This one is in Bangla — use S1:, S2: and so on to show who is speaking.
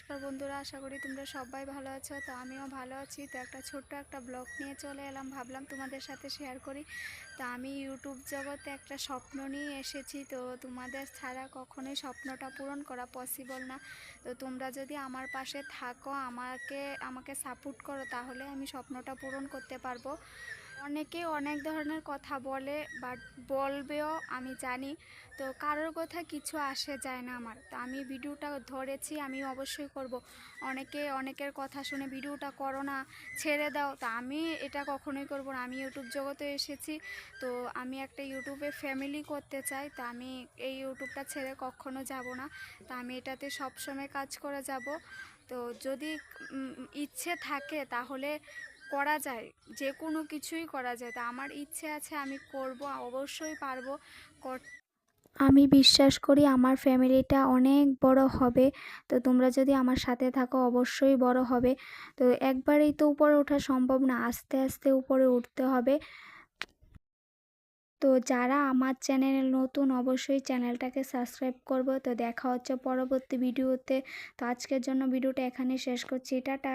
S1: নমস্কার বন্ধুরা, আশা করি তোমরা সবাই ভালো আছো। তো আমিও ভালো আছি। তো একটা ছোট্ট একটা ব্লগ নিয়ে চলে এলাম, ভাবলাম তোমাদের সাথে শেয়ার করি। তো আমি ইউটিউব জগতে একটা স্বপ্ন নিয়ে এসেছি, তো তোমাদের ছাড়া কখনোই স্বপ্নটা পূরণ করা পসিবল না। তো তোমরা যদি আমার পাশে থাকো, আমাকে আমাকে সাপোর্ট করো, তাহলে আমি স্বপ্নটা পূরণ করতে পারব। অনেকে অনেক ধরনের কথা বলে বাট বলবেও, আমি জানি। তো কারোর কথা কিছু আসে যায় না আমার। তো আমি ভিডিওটা ধরেছি, আমি অবশ্যই করব। অনেকে অনেকের কথা শুনে ভিডিওটা করো না, ছেড়ে দাও। তো আমি এটা কখনোই করব না। আমি ইউটিউব জগতে এসেছি, তো আমি একটা ইউটিউবে ফ্যামিলি করতে চাই। তো আমি এই ইউটিউবটা ছেড়ে কখনো যাব না। তো আমি এটাতে সবসময় কাজ করে যাব। তো যদি ইচ্ছে থাকে, তাহলে করা যায়, যে কোনো কিছুই করা যায়, তা আমার ইচ্ছে আছে আমি করব, অবশ্যই পারব কর- আমি বিশ্বাস করি আমার ফ্যামিলিটা অনেক বড় হবে, তো তোমরা যদি আমার সাথে থাকো অবশ্যই বড় হবে। তো একবারেই তো উপরে ওঠা সম্ভব না, আস্তে আস্তে উপরে উঠতে হবে। তো যারা আমার চ্যানেলে নতুন অবশ্যই চ্যানেলটাকে সাবস্ক্রাইব করব। তো দেখা হচ্ছে পরবর্তী ভিডিওতে। তো আজকের জন্য ভিডিওটা এখানে শেষ করছি। টাটা!